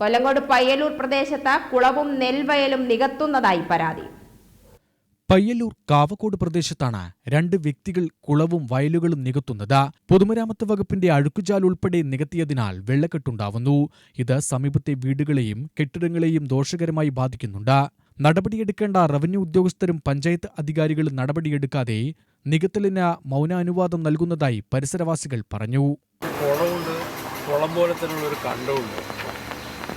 കൊല്ലങ്കോട് പയ്യലൂർ പ്രദേശത്ത് കുളവും നെൽവയലും നികത്തുന്നതായി പരാതി. പയ്യല്ലൂർ കാവക്കോട് പ്രദേശത്താണ് രണ്ട് വ്യക്തികൾ കുളവും വയലുകളും നികത്തുന്നത്. പൊതുമരാമത്ത് വകുപ്പിന്റെ അഴുക്കുചാൽ ഉൾപ്പെടെ നികത്തിയതിനാൽ വെള്ളക്കെട്ടുണ്ടാവുന്നു. ഇത് സമീപത്തെ വീടുകളെയും കെട്ടിടങ്ങളെയും ദോഷകരമായി ബാധിക്കുന്നുണ്ട്. നടപടിയെടുക്കേണ്ട റവന്യൂ ഉദ്യോഗസ്ഥരും പഞ്ചായത്ത് അധികാരികളും നടപടിയെടുക്കാതെ നികത്തലിന് മൗനാനുവാദം നൽകുന്നതായി പരിസരവാസികൾ പറഞ്ഞു. കുളമുണ്ട്. കുളം പോലെ തന്നെയുള്ള ഒരു കണ്ടമുണ്ട്.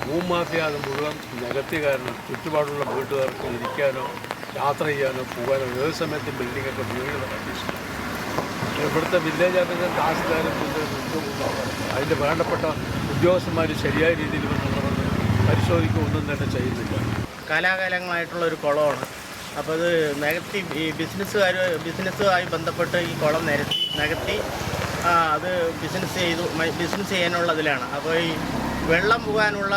ഭൂമാഫിയ അത് മുഴുവൻ നികത്തി കാരണം ചുറ്റുപാടുള്ള വീട്ടുകാർക്ക് ഇരിക്കാനോ യാത്ര ചെയ്യാനോ പോകാനോ ഏത് സമയത്തും ബിൽഡിങ്ങൊക്കെ വീഴുന്ന കണ്ടീഷൻ ഇവിടുത്തെ വില്ലേജ് ഓഫീസർ തഹസിൽദാരും അതിന്റെ വേണ്ടപ്പെട്ട ഉദ്യോഗസ്ഥന്മാർ ശരിയായ രീതിയിൽ വന്നുള്ളവർ പരിശോധിക്കുക ഒന്നും തന്നെ ചെയ്യുന്നില്ല. കാലാകാലങ്ങളായിട്ടുള്ള ഒരു കുളമാണ്. അപ്പോൾ അത് നികത്തി ഈ ബിസിനസ്സുകാർ ബിസിനസ്സുമായി ബന്ധപ്പെട്ട് ഈ കുളം നിരത്തി നികത്തി അത് ബിസിനസ് ചെയ്തു ബിസിനസ് ചെയ്യാനുള്ളതിലാണ്. അപ്പോൾ ഈ വെള്ളം പോകാനുള്ള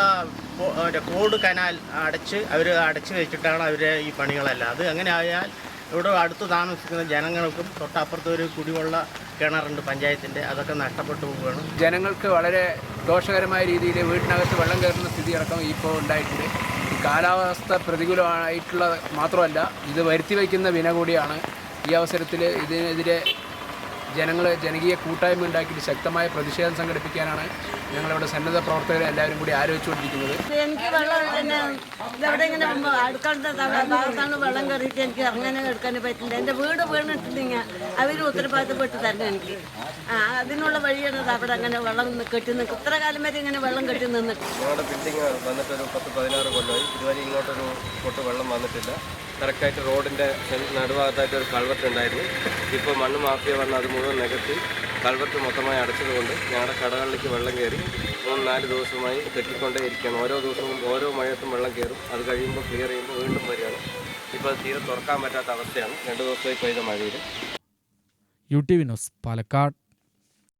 കോഡ് കനാൽ അടച്ച് അവർ അടച്ചു വെച്ചിട്ടാണ് അവർ ഈ പണികളെല്ലാം. അത് അങ്ങനെ ആയാൽ ഇവിടെ അടുത്ത് താമസിക്കുന്ന ജനങ്ങൾക്കും തൊട്ടപ്പുറത്ത് ഒരു കുടിവെള്ള കിണറുണ്ട് പഞ്ചായത്തിന്റെ അതൊക്കെ നഷ്ടപ്പെട്ടു പോവുകയാണ്. ജനങ്ങൾക്ക് വളരെ ദോഷകരമായ രീതിയിൽ വീട്ടിനകത്ത് വെള്ളം കയറുന്ന സ്ഥിതി അടക്കം ഇപ്പോൾ ഉണ്ടായിട്ടുണ്ട്. കാലാവസ്ഥ പ്രതികൂലമായിട്ടുള്ള മാത്രമല്ല ഇത് വരുത്തി വയ്ക്കുന്ന വിന കൂടിയാണ് ഈ അവസരത്തിൽ ഇതിനെതിരെ ജനങ്ങൾ ജനകീയ കൂട്ടായ്മ ഉണ്ടാക്കിയിട്ട് ശക്തമായ പ്രതിഷേധം സംഘടിപ്പിക്കാനാണ് ഞങ്ങളിവിടെ സന്നദ്ധ പ്രവർത്തകരെ എല്ലാവരും കൂടി ആലോചിച്ചുകൊണ്ടിരിക്കുന്നത്. എനിക്ക് വെള്ളം പിന്നെ ഇതെവിടെ ഇങ്ങനെ അടുക്കളുടെ ഭാഗത്താണ് വെള്ളം കയറിയിട്ട് എനിക്ക് അങ്ങനെ എടുക്കാൻ പറ്റില്ല. എന്റെ വീട് വീണിട്ടുണ്ടെങ്കിൽ അവർ ഉത്തരവാദിത്തപ്പെട്ട് തരണം എനിക്ക്. ആ അതിനുള്ള വഴിയാണ് അവിടെ അങ്ങനെ വെള്ളം കെട്ടി നിൽക്കും ഇത്ര കാലം വരെ ഇങ്ങനെ വെള്ളം കെട്ടി നിന്നിട്ട്. ഞങ്ങളുടെ ബിൽഡിംഗ് വന്നിട്ടൊരു പത്ത് പതിനാറ് കൊല്ലമായി. ഇതുവരെ ഇങ്ങോട്ടൊരു പൊട്ട് വെള്ളം വന്നിട്ടില്ല. കറക്റ്റായിട്ട് റോഡിന്റെ നടുഭാഗത്തായിട്ട് ഒരു കൾവെട്ട് ഉണ്ടായിരുന്നു. ഇപ്പോൾ മണ്ണ് മാഫിയ വന്ന് അത് മുഴുവൻ നികത്തി കൾവെട്ട് മൊത്തമായി അടച്ചതുകൊണ്ട് ഞങ്ങളുടെ കടകളിലേക്ക് വെള്ളം കയറി മൂന്ന് നാല് ദിവസമായി കെട്ടിക്കൊണ്ടേ ഇരിക്കുകയാണ് ഓരോ ദിവസവും ഓരോ മഴയത്തും വെള്ളം കയറും. അത് കഴിയുമ്പോൾ ക്ലിയർ ചെയ്യുമ്പോൾ വീണ്ടും വരികയാണ്. ഇപ്പോൾ അത് തീരെ തുറക്കാൻ പറ്റാത്ത അവസ്ഥയാണ്. രണ്ട് ദിവസമായി പെയ്ത മഴയിൽ. U T V news Palakkad.